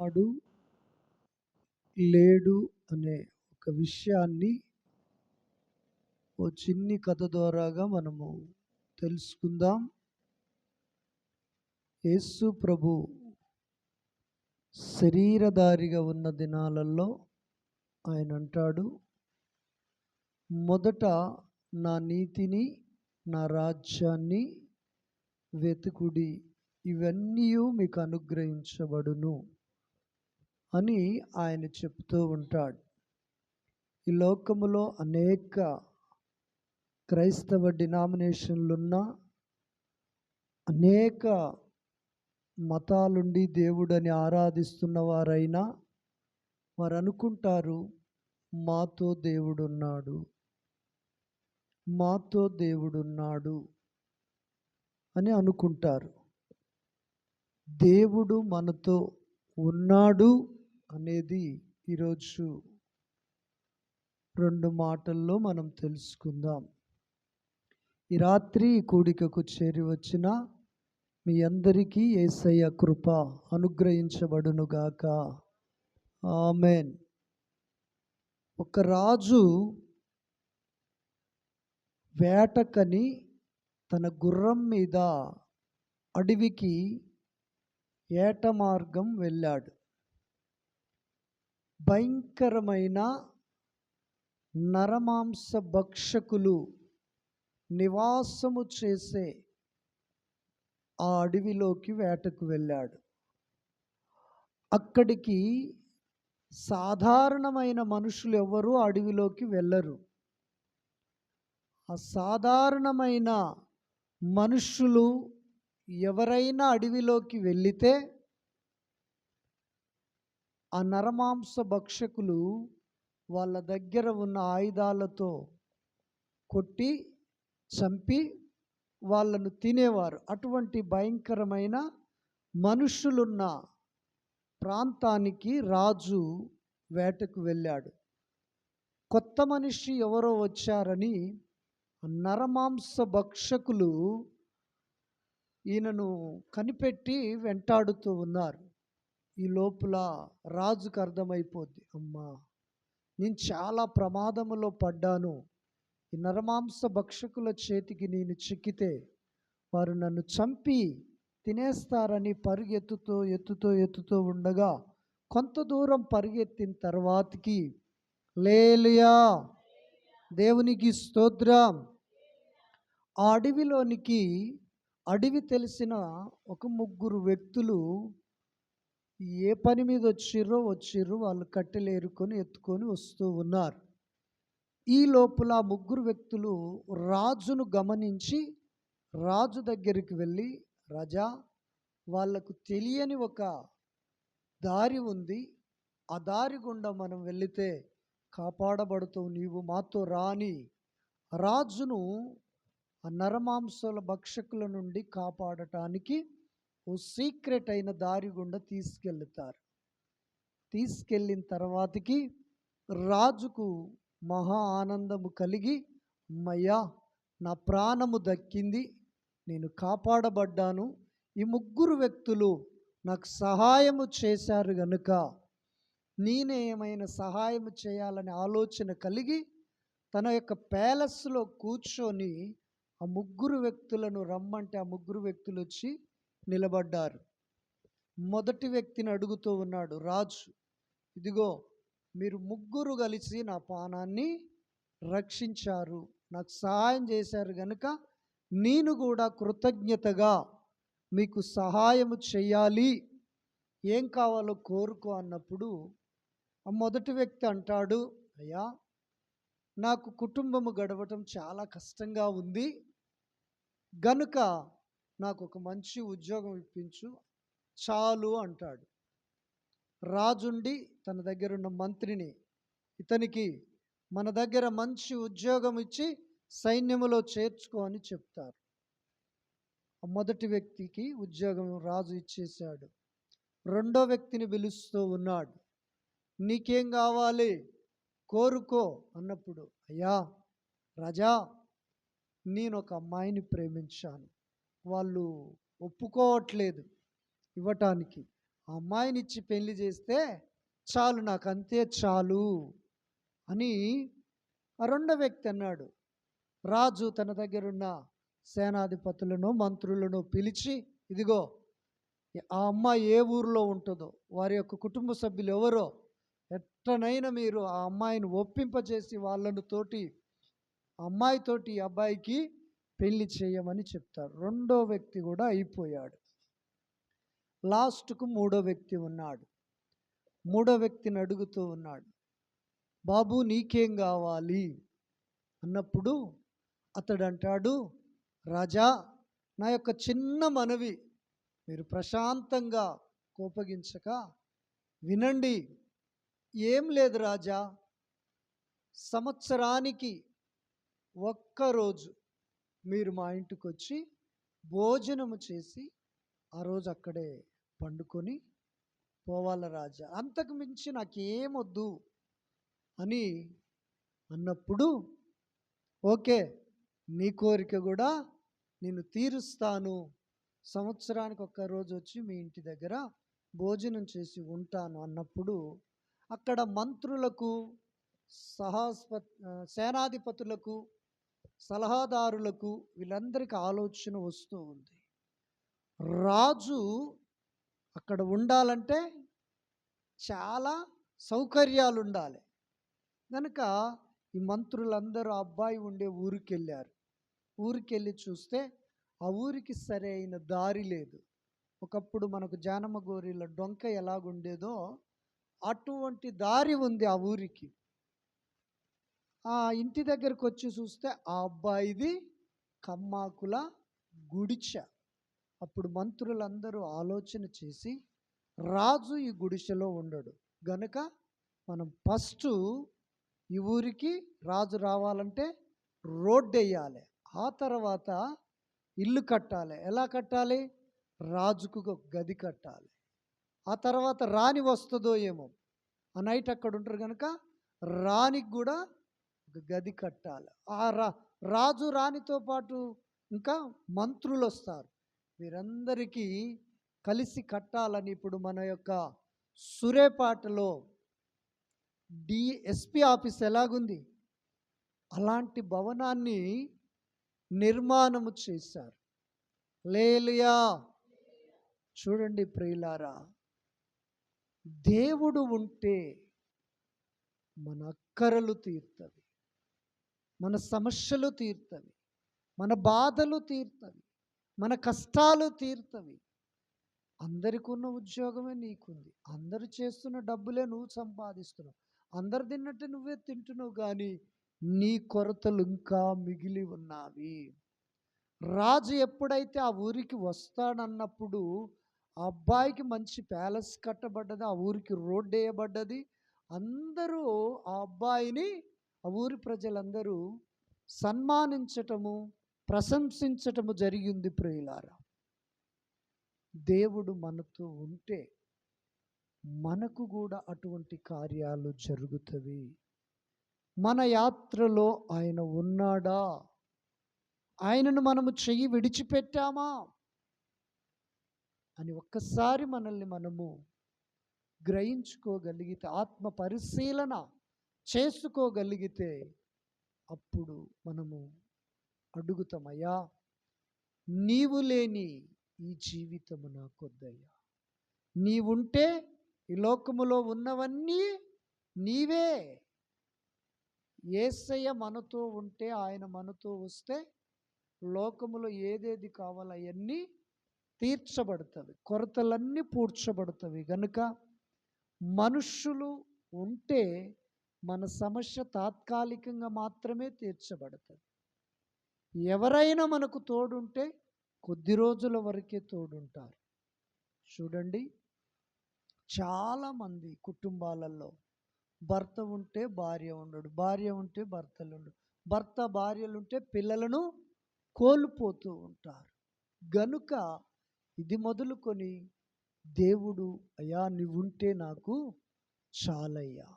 వాడు లేడు అనే ఒక విషయాన్ని ఓ చిన్ని కథ ద్వారాగా మనము తెలుసుకుందాం. యేసు ప్రభు శరీరధారిగా ఉన్న దినాలలో ఆయన అంటాడు మొదట నా నీతిని నా రాజ్యాన్ని వెతుకుడి ఇవన్నీ మీకు అనుగ్రహించబడును. అని ఆయన చెప్తూ ఉంటాడు. ఈ లోకములో అనేక క్రైస్తవ డినామినేషన్లున్న అనేక మతాలుండి దేవుడని ఆరాధిస్తున్న వారైనా వారు అనుకుంటారు మాతో దేవుడున్నాడు మాతో దేవుడున్నాడు అని అనుకుంటారు. దేవుడు మనతో ఉన్నాడు అనేది ఈరోజు రెండు మాటల్లో మనం తెలుసుకుందాం. ఈ రాత్రి కూడికకు చేరి వచ్చిన మీ అందరికీ ఏసయ్య కృప అనుగ్రహించబడునుగాక ఆమెన్. ఒక రాజు వేటకని తన గుర్రం మీద అడవికి ఏట మార్గం వెళ్ళాడు. భయంకరమైన నరమాంస భక్షకులు నివాసము చేసే ఆ అడవిలోకి వేటకు వెళ్ళాడు. అక్కడికి సాధారణమైన మనుషులు ఎవరు అడవిలోకి వెళ్ళరు. ఆ సాధారణమైన మనుషులు ఎవరైనా అడవిలోకి వెళ్ళితే ఆ నరమాంస భక్షకులు వాళ్ళ దగ్గర ఉన్న ఆయుధాలతో కొట్టి చంపి వాళ్ళను తినేవారు. అటువంటి భయంకరమైన మనుషులున్న ప్రాంతానికి రాజు వేటకు వెళ్ళాడు. కొత్త మనిషి ఎవరో వచ్చారని నరమాంస భక్షకులు ఈయనను కనిపెట్టి వెంటాడుతూ ఉన్నారు. ఈ లోపల రాజుకు అర్థమైపోద్ది. అమ్మా నేను చాలా ప్రమాదములో పడ్డాను. ఈ నరమాంస భక్షకుల చేతికి నేను చిక్కితే వారు నన్ను చంపి తినేస్తారని పరిగెత్తుతో ఎత్తుతో ఎత్తుతో ఉండగా కొంత దూరం పరిగెత్తిన తర్వాతకి లేలియా దేవునికి స్తోత్రం. ఆ అడవిలోనికి అడవి తెలిసిన ఒక ముగ్గురు వ్యక్తులు ఏ పని మీద వచ్చిర్రో వచ్చిర్రు వాళ్ళు కట్టెలు ఏరుకొని ఎత్తుకొని వస్తూ ఉన్నారు. ఈ లోపల ముగ్గురు వ్యక్తులు రాజును గమనించి రాజు దగ్గరికి వెళ్ళి రజా వాళ్ళకు తెలియని ఒక దారి ఉంది. ఆ దారి గుండా మనం వెళితే కాపాడబడుతూ నీవు మాతో రాని రాజును ఆ నరమాంసాల భక్షకుల నుండి కాపాడటానికి ఓ సీక్రెట్ అయిన దారి గుండా తీసుకెళ్తారు. తీసుకెళ్ళిన తర్వాతకి రాజుకు మహా ఆనందము కలిగి అమ్మయ్యా నా ప్రాణము దక్కింది నేను కాపాడబడ్డాను. ఈ ముగ్గురు వ్యక్తులు నాకు సహాయము చేశారు గనుక నేనే ఏమైనా సహాయం చేయాలనే ఆలోచన కలిగి తన యొక్క ప్యాలెస్లో కూర్చొని ఆ ముగ్గురు వ్యక్తులను రమ్మంటే ఆ ముగ్గురు వ్యక్తులు వచ్చి నిలబడ్డారు. మొదటి వ్యక్తిని అడుగుతూ ఉన్నాడు రాజు ఇదిగో మీరు ముగ్గురు కలిసి నా పానాన్ని రక్షించారు. నాకు సహాయం చేశారు కనుక నేను కూడా కృతజ్ఞతగా మీకు సహాయము చేయాలి. ఏం కావాలో కోరుకో అన్నప్పుడు ఆ మొదటి వ్యక్తి అంటాడు అయ్యా నాకు కుటుంబము గడవటం చాలా కష్టంగా ఉంది. గనుక నాకు ఒక మంచి ఉద్యోగం ఇప్పించు చాలు అంటాడు. రాజుండి తన దగ్గర ఉన్న మంత్రిని ఇతనికి మన దగ్గర మంచి ఉద్యోగం ఇచ్చి సైన్యములో చేర్చుకో అని చెప్తారు. మొదటి వ్యక్తికి ఉద్యోగం రాజు ఇచ్చేశాడు. రెండో వ్యక్తిని పిలుస్తూ ఉన్నాడు. నీకేం కావాలి? కోరుకో అన్నప్పుడు అయ్యా రాజా నేను ఒక అమ్మాయిని ప్రేమించాను. వాళ్ళు ఒప్పుకోవట్లేదు ఇవ్వటానికి. ఆ అమ్మాయిని ఇచ్చి పెళ్ళి చేస్తే చాలు నాకు అంతే చాలు అని రెండో వ్యక్తి అన్నాడు. రాజు తన దగ్గరున్న సేనాధిపతులను మంత్రులను పిలిచి ఇదిగో ఆ అమ్మాయి ఏ ఊరిలో ఉంటుందో వారి యొక్క కుటుంబ సభ్యులు ఎవరో ఎట్టనైనా మీరు ఆ అమ్మాయిని ఒప్పింపజేసి వాళ్ళను తోటి అమ్మాయితోటి అబ్బాయికి పెళ్ళి చేయమని చెప్తారు. రెండో వ్యక్తి కూడా అయిపోయాడు. లాస్ట్కు మూడో వ్యక్తి ఉన్నాడు. మూడో వ్యక్తిని అడుగుతూ ఉన్నాడు బాబు నీకేం కావాలి? అన్నప్పుడు అతడు అంటాడు రాజా నా యొక్క చిన్న మనవి మీరు ప్రశాంతంగా కోపగించక వినండి. ఏం లేదు రాజా సంవత్సరానికి ఒక్కరోజు మీరు మా ఇంటికి వచ్చి భోజనము చేసి ఆ రోజు అక్కడే పండుకొని పోవాల రాజా. అంతకు మించి నాకేమొద్దు అని అన్నప్పుడు ఓకే నీ కోరిక కూడా నేను తీరుస్తాను. సంవత్సరానికి ఒక్క రోజు వచ్చి మీ ఇంటి దగ్గర భోజనం చేసి ఉంటాను అన్నప్పుడు అక్కడ మంత్రులకు సహాస్ప సేనాధిపతులకు సలహాదారులకు వీళ్ళందరికీ ఆలోచన వస్తూ ఉంది. రాజు అక్కడ ఉండాలంటే చాలా సౌకర్యాలు ఉండాలి కనుక ఈ మంత్రులందరూ అబ్బాయి ఉండే ఊరికి వెళ్ళారు ఊరికి వెళ్ళి చూస్తే ఆ ఊరికి సరైన దారి లేదు. ఒకప్పుడు మనకు జానమగోరిలో డొంక ఎలాగుండేదో అటువంటి దారి ఉంది ఆ ఊరికి. ఇంటి దగ్గరకు వచ్చి చూస్తే ఆ అబ్బాయిది కమ్మాకుల గుడిచ. అప్పుడు మంత్రులందరూ ఆలోచన చేసి రాజు ఈ గుడిసెలో ఉండడు. గనుక మనం ఫస్ట్ ఈ ఊరికి రాజు రావాలంటే రోడ్డు వేయాలి ఆ తర్వాత ఇల్లు కట్టాలి. ఎలా కట్టాలి? రాజుకు ఒక గది కట్టాలి. ఆ తర్వాత రాణి వస్తుందో ఏమో. ఆ నైట్ అక్కడ ఉంటారు కనుక రాణికి కూడా గది కట్టాలి. ఆ రా రాజు రాణితో పాటు ఇంకా మంత్రులు వస్తారు వీరందరికీ కలిసి కట్టాలని ఇప్పుడు మన యొక్క సురేపాటలో డిఎస్పి ఆఫీస్ ఎలాగుంది? అలాంటి భవనాన్ని నిర్మాణము చేశారు. లేలియా! చూడండి ప్రియులారా దేవుడు ఉంటే మన అక్కరలు తీర్తవి మన సమస్యలు తీర్తవి మన బాధలు తీర్తవి మన కష్టాలు తీర్తవి. అందరికి ఉన్న ఉద్యోగమే నీకుంది. అందరు చేస్తున్న డబ్బులే నువ్వు సంపాదిస్తున్నావు. అందరు తిన్నట్టు నువ్వే తింటున్నావు కానీ నీ కొరతలు ఇంకా మిగిలి ఉన్నావి. రాజు ఎప్పుడైతే ఆ ఊరికి వస్తాడన్నప్పుడు ఆ అబ్బాయికి మంచి ప్యాలెస్ కట్టబడ్డది ఆ ఊరికి రోడ్డు వేయబడ్డది అందరూ ఆ అబ్బాయిని ఆ ఊరి ప్రజలందరూ సన్మానించటము ప్రశంసించటము జరిగింది ప్రియులారా. దేవుడు మనతో ఉంటే మనకు కూడా అటువంటి కార్యాలు జరుగుతవి. మన యాత్రలో ఆయన ఉన్నాడా? ఆయనను మనము చెయ్యి విడిచిపెట్టామా? అని ఒక్కసారి మనల్ని మనము గ్రహించుకోగలిగితే ఆత్మ పరిశీలన చేసుకోగలిగితే అప్పుడు మనము అడుగుతామయ్యా నీవు లేని ఈ జీవితము నాకొద్దయ్యా నీవుంటే ఈ లోకములో ఉన్నవన్నీ నీవే. ఏసయ్య మనతో ఉంటే ఆయన మనతో వస్తే లోకములో ఏదేది కావాలో అవన్నీ తీర్చబడతవి. కొరతలన్నీ పూడ్చబడతవి. కనుక మనుష్యులు ఉంటే మన సమస్య తాత్కాలికంగా మాత్రమే తీర్చబడుతుంది. ఎవరైనా మనకు తోడుంటే కొద్ది రోజుల వరకే తోడుంటారు. చూడండి చాలామంది కుటుంబాలలో భర్త ఉంటే భార్య ఉండడు భార్య ఉంటే భర్తలు ఉండడు భర్త భార్యలు ఉంటే పిల్లలను కోల్పోతూ ఉంటారు. గనుక ఇది మొదలుకొని దేవుడు అయ్యా నువ్వుంటే నాకు చాలయ్యా.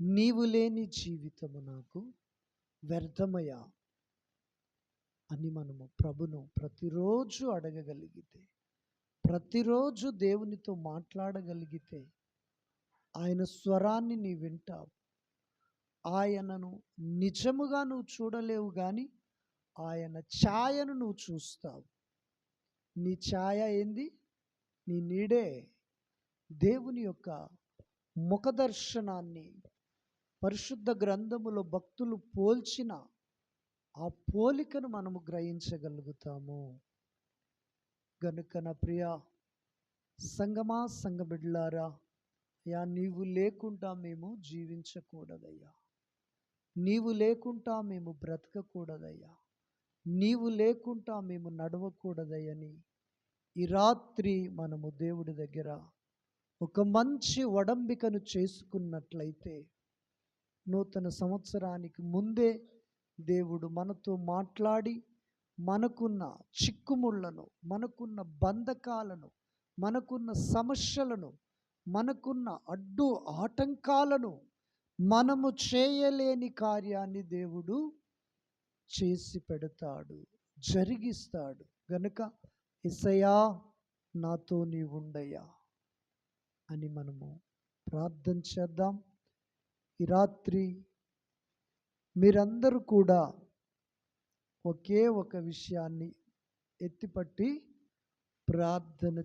నీవు లేని జీవితము నాకు వ్యర్థమయ్యా అని మనము ప్రభును ప్రతిరోజు అడగగలిగితే ప్రతిరోజు దేవునితో మాట్లాడగలిగితే ఆయన స్వరాన్ని నీ వింటావు. ఆయనను నిజముగా నువ్వు చూడలేవు కానీ ఆయన ఛాయను నువ్వు చూస్తావు. నీ ఛాయ ఏంది? నీ నీడే దేవుని యొక్క ముఖదర్శనాన్ని పరిశుద్ధ గ్రంథములో భక్తులు పోల్చిన ఆ పోలికను మనము గ్రహించగలుగుతాము. గనుక నా ప్రియ సంగమా సంగబిడ్లారా అయ్యా నీవు లేకుండా మేము జీవించకూడదయ్యా. నీవు లేకుండా మేము బ్రతకకూడదయ్యా. నీవు లేకుండా మేము నడవకూడదయ్యని ఈ రాత్రి మనము దేవుడి దగ్గర ఒక మంచి ఒడంబికను చేసుకున్నట్లయితే నూతన సంవత్సరానికి ముందే దేవుడు మనతో మాట్లాడి మనకున్న చిక్కుముళ్ళను మనకున్న బంధకాలను మనకున్న సమస్యలను మనకున్న అడ్డు ఆటంకాలను మనము చేయలేని కార్యాన్ని దేవుడు చేసి పెడతాడు జరిగిస్తాడు. గనుక ఇసయా నాతో నీ ఉండయ్యా అని మనము ప్రార్థన చేద్దాం. ఈ రాత్రి మీరందరూ కూడా ఒకే ఒక విషయాన్ని ఎత్తిపట్టి ప్రార్థన